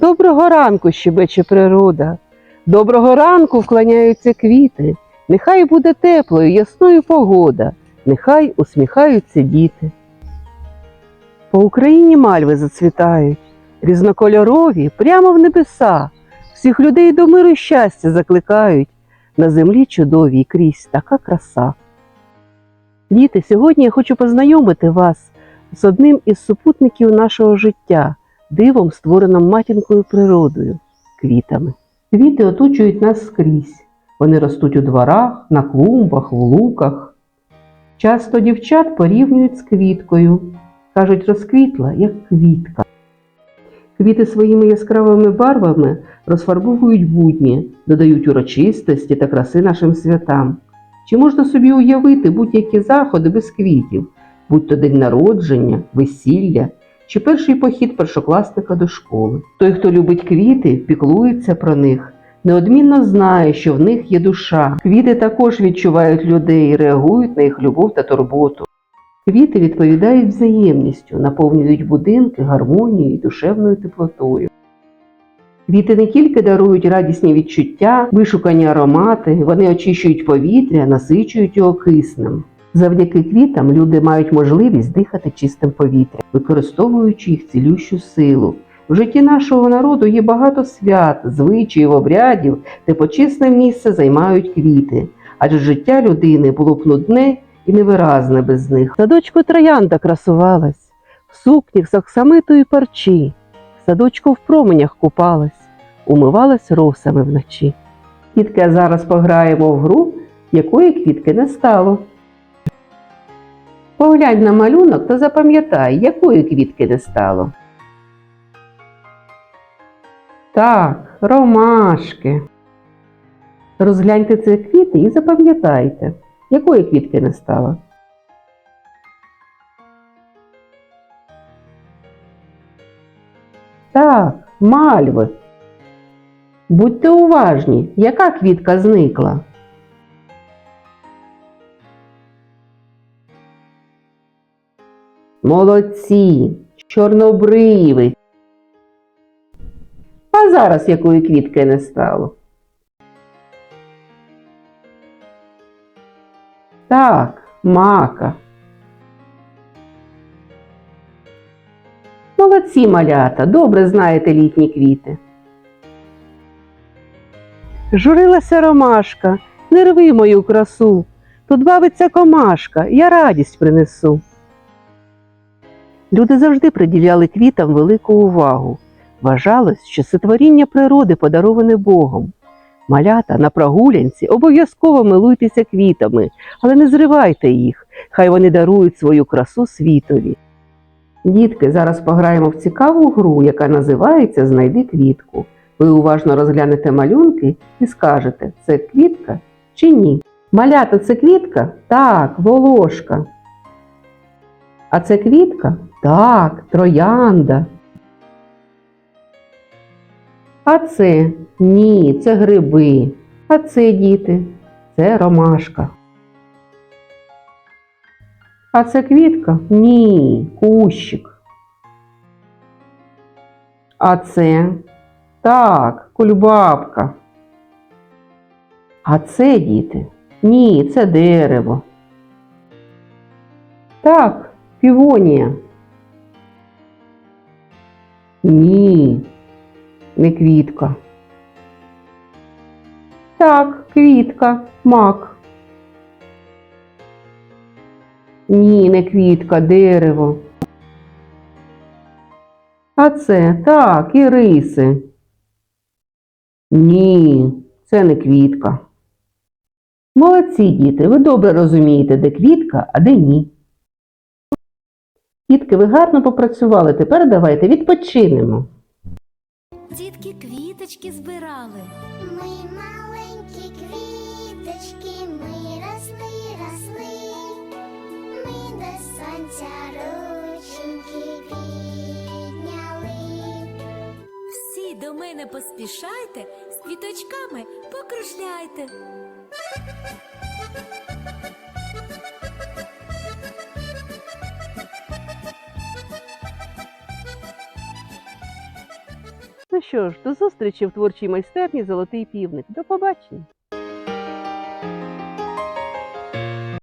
Доброго ранку щебече природа. Доброго ранку вклоняються квіти. Нехай буде теплою, ясною погода, нехай усміхаються діти. По Україні мальви зацвітають, різнокольорові прямо в небеса. Всіх людей до миру й щастя закликають. На землі чудовій крізь така краса. Діти, сьогодні я хочу познайомити вас з одним із супутників нашого життя, дивом, створеним матінкою природою квітами. Квіти оточують нас скрізь. Вони ростуть у дворах, на клумбах, в луках. Часто дівчат порівнюють з квіткою. Кажуть, розквітла, як квітка. Квіти своїми яскравими барвами розфарбовують будні, додають урочистості та краси нашим святам. Чи можна собі уявити будь-які заходи без квітів, будь то день народження, весілля чи перший похід першокласника до школи? Той, хто любить квіти, піклується про них, неодмінно знає, що в них є душа. Квіти також відчувають людей, реагують на їх любов та турботу. Квіти відповідають взаємністю, наповнюють будинки гармонією і душевною теплотою. Квіти не тільки дарують радісні відчуття, вишукані аромати, вони очищують повітря, насичують його киснем. Завдяки квітам люди мають можливість дихати чистим повітрям, використовуючи їх цілющу силу. В житті нашого народу є багато свят, звичаїв, обрядів, де почесне місце займають квіти, адже життя людини було б нудне і невиразне без них. Садочку троянда красувалась, в сукнях з оксамиту парчі, садочку в променях купалась, умивалась росами вночі. Квітки, зараз пограємо в гру, якої квітки не стало. Поглянь на малюнок та запам'ятай, якої квітки не стало. Так, ромашки. Розгляньте ці квіти і запам'ятайте, якої квітки не стало. Так, мальви. Будьте уважні, яка квітка зникла? Молодці, чорнобривий. А зараз якої квітки не стало? Так, мака. Молодці малята, добре знаєте літні квіти. Журилася ромашка, не рви мою красу. Тут бавиться комашка, я радість принесу. Люди завжди приділяли квітам велику увагу. Вважалось, що це творіння природи подароване Богом. Малята на прогулянці обов'язково милуйтеся квітами, але не зривайте їх, хай вони дарують свою красу світові. Дітки, зараз пограємо в цікаву гру, яка називається Знайди квітку. Ви уважно розглянете малюнки і скажете, це квітка чи ні. Малята, це квітка? Так, волошка. А це квітка? Так, троянда. А це ні, це гриби. А це діти, це ромашка. А це квітка? Ні, кущик. А це так, кульбабка. А це діти? Ні, це дерево. Так, півонія. Ні, не квітка. Так, квітка, мак. Ні, не квітка, дерево. А це так, іриси. Ні, це не квітка. Молодці діти, ви добре розумієте, де квітка, а де ні. Дітки, ви гарно попрацювали. Тепер давайте відпочинемо. Дітки квіточки збирали. Ми маленькі квіточки, ми росли, росли, ми до сонця рученьки підняли. Всі до мене поспішайте, з квіточками покружляйте. Що ж, до зустрічі в творчій майстерні Золотий півник. До побачення!